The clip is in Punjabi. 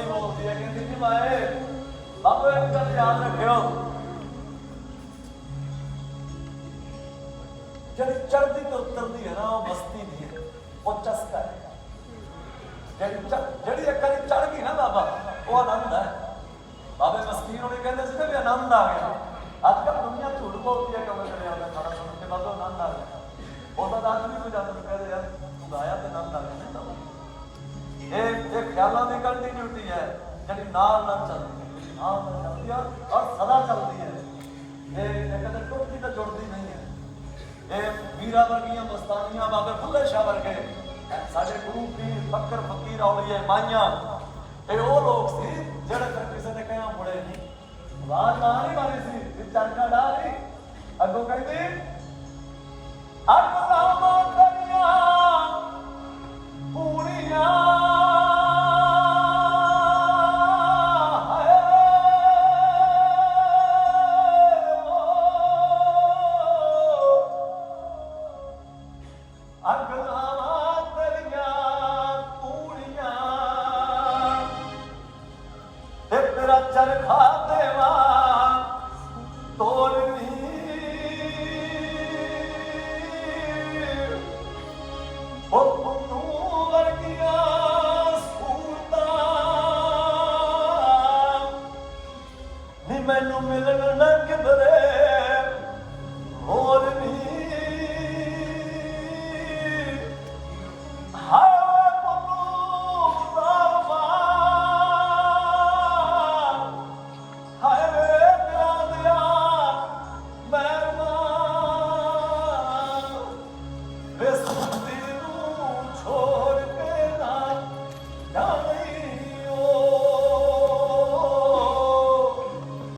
ਅੱਗੋਂ ਬੋਲਦੀ ਹੈ, ਕਹਿੰਦੀ ਜੀ ਮਾਏ, ਬਾਬੂ ਇੱਕ ਗੱਲ ਯਾਦ ਰੱਖਿਓ। ਜਿਹੜੀ ਚੜ੍ਹਦੀ ਤੇ ਉਤਰਦੀ ਹੈ ਨਾ, ਉਹ ਮਸਤੀ ਨਹੀਂ ਹੈ, ਉਹ ਚਸਕਾ ਹੈ। ਜਿਹੜੀ ਜਿਹੜੀ ਇੱਕ ਵਾਰੀ ਚੜ ਗਈ ਨਾ ਬਾਬਾ, ਉਹ ਆਨੰਦ ਹੈ। ਬਾਬੇ ਮਸਤੀ ਉਹਨੇ ਕਹਿੰਦੇ ਸੀ ਵੀ ਆਨੰਦ ਆ ਗਿਆ। ਅੱਜ ਕੱਲ੍ਹ ਦੁਨੀਆ ਝੂਠ ਬੋਲਦੀ ਹੈ ਕਮਲ ਕਰਿਆ ਉਹਦਾ ਖਾਣਾ ਸੁਣ ਕੇ ਬਾਬਾ ਆਨੰਦ ਆ ਗਿਆ। ਉਹਦਾ ਤਾਂ ਆਦਮੀ ਕੋਈ ਜਾਂਦਾ ਖਿਆਲਾਂ ਦੀ ਕੰਟੀਨਿਊਟੀ ਹੈ ਜਿਹੜੀ ਨਾਲ ਨਾਲ ਚੱਲਦੀ ਹੈ ਨਾਲ ਨਾਲ ਚੱਲਦੀ ਹੈ ਔਰ ਸਦਾ ਚੱਲਦੀ ਹੈ। ਇਹ ਕਦੇ ਟੁੱਟਦੀ ਤਾਂ ਜੁੜਦੀ ਨਹੀਂ ਹੈ। ਇਹ ਵੀਰਾ ਵਰਗੀਆਂ ਮਸਤਾਨੀਆਂ ਬਾਬੇ ਫੁੱਲੇ ਸ਼ਾਹ ਵਰਗੇ ਸਾਡੇ ਗੁਰੂ ਪੀਰ, ਫਕਰ, ਫਕੀਰ, ਔਲੀਏ, ਮਾਈਆਂ, ਇਹ ਉਹ ਲੋਕ ਸੀ ਜਿਹੜੇ ਫਿਰ ਕਿਸੇ ਨੇ ਕਹਿਆ ਮੁੜੇ ਨਹੀਂ। ਆਵਾਜ਼ ਨਾ ਨਹੀਂ ਮਾਰੀ ਸੀ ਚਰਕਾ ਡਾ ਨਹੀਂ ਅੱਗੋਂ ਕਹਿੰਦੀ ਮੈਨੂੰ ਮਿਲਣ ਨਾ ਕਿਧਰੇ।